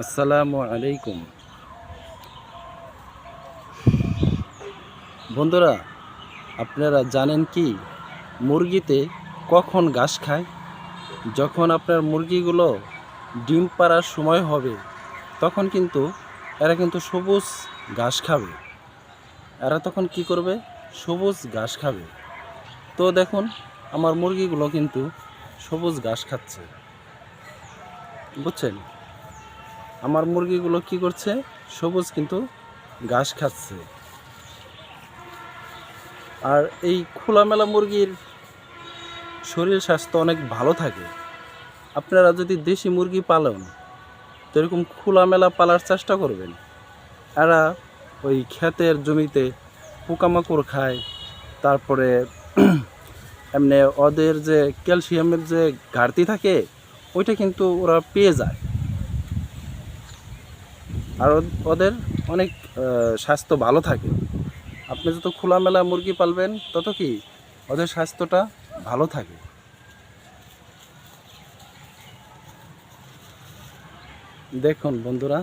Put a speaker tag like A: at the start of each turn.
A: আসসালামু আলাইকুম। বন্ধুরা, আপনারা জানেন কি, মুরগিতে কখন ঘাস খায়? যখন আপনার মুরগিগুলো ডিম পাড়ার সময় হবে, তখন কিন্তু এরা কিন্তু সবুজ ঘাস খাবে। এরা তখন কি করবে? সবুজ ঘাস খাবে। তো দেখুন, আমার মুরগিগুলো কিন্তু সবুজ ঘাস খাচ্ছে। বুঝছেন? আমার মুরগিগুলো কি করছে? সবুজ কিন্তু ঘাস খাচ্ছে। আর এই খোলামেলা মুরগির শরীর স্বাস্থ্য অনেক ভালো থাকে। আপনারা যদি দেশি মুরগি পালন, তো এরকম খোলামেলা পালার চেষ্টা করবেন। এরা ওই ক্ষেতের জমিতে পোকামাকড় খায়, তারপরে এমনি ওদের যে ক্যালসিয়ামের যে ঘাটতি থাকে, ওইটা কিন্তু ওরা পেয়ে যায়। আর ওদের অনেক স্বাস্থ্য ভালো থাকে। আপনি যত খোলামেলা মুরগি পালবেন, তত কি ওদের স্বাস্থ্যটা ভালো থাকে। দেখুন বন্ধুরা